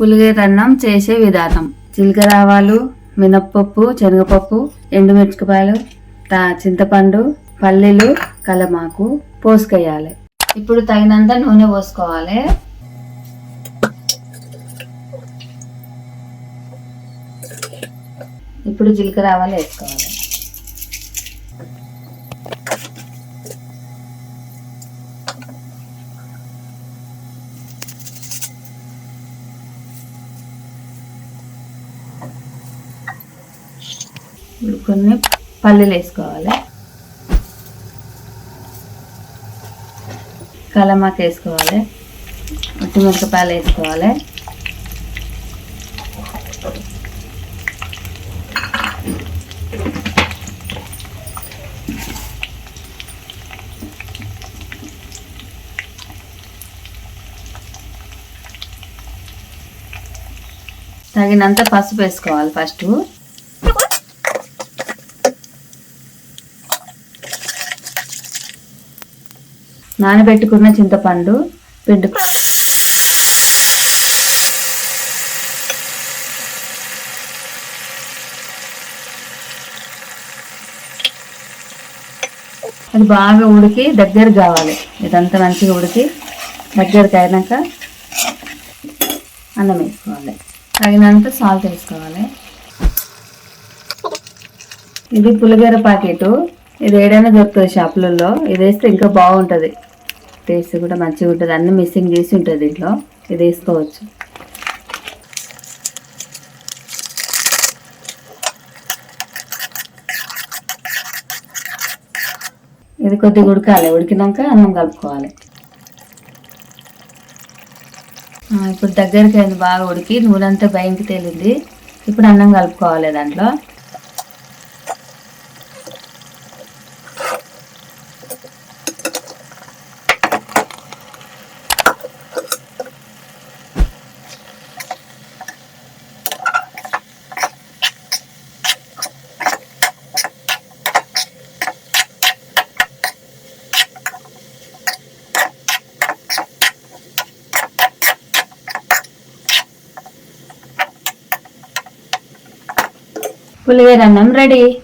పులిగేటన్నం చేసే విధానం. జీలకర్ర ఆవాలు మినప్పప్పు శనగపప్పు ఎండుమిరపకాయలు తా- చింతపండు పల్లీలు కలమాకు పోసుకేయాలి ఇప్పుడు తగినంత నూనె పోసుకోవాలి. ఇప్పుడు జీలకర్ర ఆవాలు వేసుకోవాలి. ఇప్పుడు కొన్ని పల్లీలు వేసుకోవాలి. కలమాకు వేసుకోవాలి. ఉట్టి మిరపకాయలు వేసుకోవాలి. తగినంత పసుపు వేసుకోవాలి ఫస్ట్. నానబెట్టుకున్న చింతపండు పిండుకు అది బాగా ఉడికి దగ్గర కావాలి. ఇదంతా మంచిగా ఉడికి దగ్గరికి అయినాక అన్నం వేసుకోవాలి. తగినంత సాల్ట్ వేసుకోవాలి. ఇది పులిగర ప్యాకెట్. ఇది ఏడైనా దొరుకుతుంది షాపులలో. ఇది వేస్తే ఇంకా బాగుంటుంది. టేస్ట్ కూడా మంచిగా ఉంటుంది. అన్ని మిస్సింగ్ చేసి ఉంటుంది దీంట్లో. ఇది వేసుకోవచ్చు. ఇది కొద్దిగా ఉడకాలి. ఉడికినాక అన్నం కలుపుకోవాలి. ఇప్పుడు దగ్గరికి అయింది బాగా ఉడికి. నూనె అంతా బయటికి తేలింది. ఇప్పుడు అన్నం కలుపుకోవాలి దాంట్లో. పులివేరన్నం రెడీ.